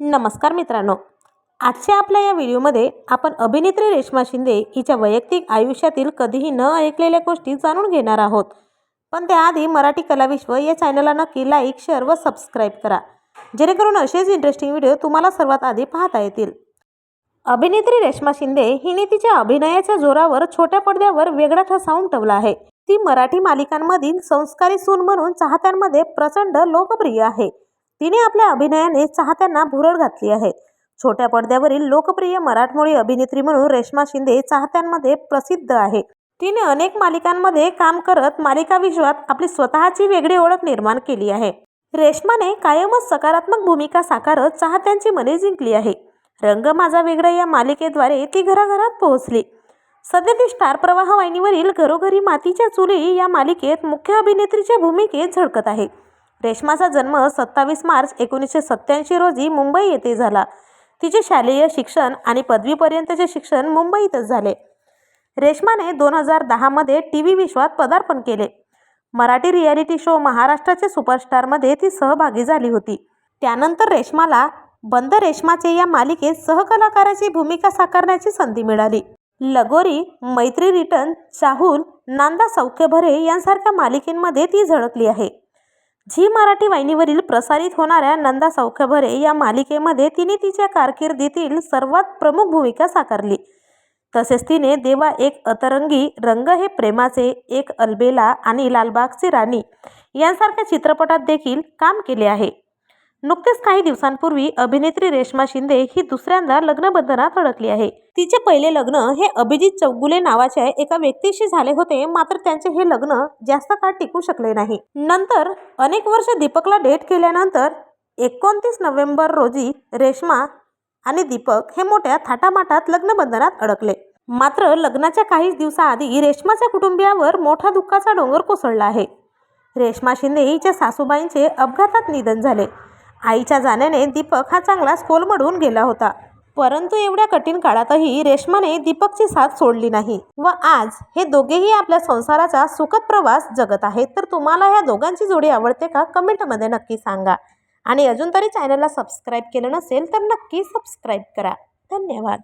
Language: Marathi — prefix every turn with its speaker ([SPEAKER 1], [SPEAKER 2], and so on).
[SPEAKER 1] नमस्कार मित्रांनो. आजच्या आपल्या या व्हिडिओमध्ये आपण अभिनेत्री रेश्मा शिंदे हिच्या वैयक्तिक आयुष्यातील कधीही न ऐकलेल्या गोष्टी जाणून घेणार आहोत. पण त्याआधी मराठी कलाविश्व या चॅनलला नक्की लाईक शेअर व सबस्क्राईब करा. जेणेकरून असेच इंटरेस्टिंग व्हिडिओ तुम्हाला सर्वात आधी पाहता येतील. अभिनेत्री रेश्मा शिंदे हिने तिच्या अभिनयाच्या जोरावर छोट्या पडद्यावर वेगळा ठसा उमटवला आहे. ती मराठी मालिकांमधील संस्कारी सून म्हणून चाहत्यांमध्ये प्रचंड लोकप्रिय आहे. तिने आपल्या अभिनयाने चाहत्यांना भुरळ घातली आहे. छोट्या पडद्यावरील लोकप्रिय मराठमोळी अभिनेत्री म्हणून रेश्मा शिंदे चाहत्यांमध्ये प्रसिद्ध आहे. तिने अनेक मालिकांमध्ये काम करत मालिका विश्वात आपली स्वतःची वेगळी ओळख निर्माण केली आहे. रेश्माने कायमच सकारात्मक भूमिका साकारत चाहत्यांची मने जिंकली आहे. रंग माझा वेगळा या मालिकेद्वारे ती घराघरात पोहोचली. सध्या ती स्टार प्रवाह वाहिनीवरील घरोघरी मातीच्या चुली या मालिकेत मुख्य अभिनेत्रीच्या भूमिकेत झळकत आहे. रेश्माचा जन्म सत्तावीस मार्च एकोणीसशे सत्त्याऐंशी रोजी मुंबई येथे झाला. तिचे शालेय शिक्षण आणि पदवीपर्यंतचे शिक्षण मुंबईतच झाले. रेश्माने दोन हजार दहामध्ये टी व्ही विश्वात पदार्पण केले. मराठी रियालिटी शो महाराष्ट्राचे सुपरस्टारमध्ये ती सहभागी झाली होती. त्यानंतर रेश्माला बंद रेश्माचे या मालिकेत सहकलाकाराची भूमिका साकारण्याची संधी मिळाली. लगोरी मैत्री रिटर्न चाहूल नांदा सौख्यभरे यांसारख्या मालिकेंमध्ये ती झळकली आहे. झी मराठी वाहिनीवरील प्रसारित होणाऱ्या नंदा सौख्यभरे या मालिकेमध्ये तिने तिच्या कारकिर्दीतील सर्वात प्रमुख भूमिका साकारली. तसेच तिने देवा एक अतरंगी रंग हे प्रेमाचे एक अलबेला आणि लालबागची राणी यांसारख्या चित्रपटात देखील काम केले आहे. नुकतेच काही दिवसांपूर्वी अभिनेत्री रेश्मा शिंदे ही दुसऱ्यांदा लग्नबंधनात अडकली आहे. तिचे पहिले लग्न हे अभिजित चौगुले नावाच्या एका व्यक्तीशी झाले होते मात्र त्यांचे हे लग्न जास्त काळ टिकू शकले नाही. नंतर अनेक वर्ष दीपकला डेट केल्यानंतर एकोणतीस नोव्हेंबर रोजी रेश्मा आणि दीपक हे मोठ्या थाटामाटात लग्नबंधनात अडकले. मात्र लग्नाच्या काहीच दिवसाआधी रेश्माच्या कुटुंबियावर मोठा दुःखाचा डोंगर कोसळला आहे. रेश्मा शिंदे हिच्या सासूबाईंचे अपघातात निधन झाले. आईच्या जाण्याने दीपक हा चांगलाच कोलमडून गेला होता. परंतु एवढ्या कठीण काळातही रेश्माने दीपकची साथ सोडली नाही व आज हे दोघेही आपल्या संसाराचा सुखद प्रवास जगत आहेत. तर तुम्हाला ह्या दोघांची जोडी आवडते का? कमेंटमध्ये नक्की सांगा. आणि अजून तरी चॅनलला सबस्क्राईब केलं नसेल तर नक्की सबस्क्राईब करा. धन्यवाद.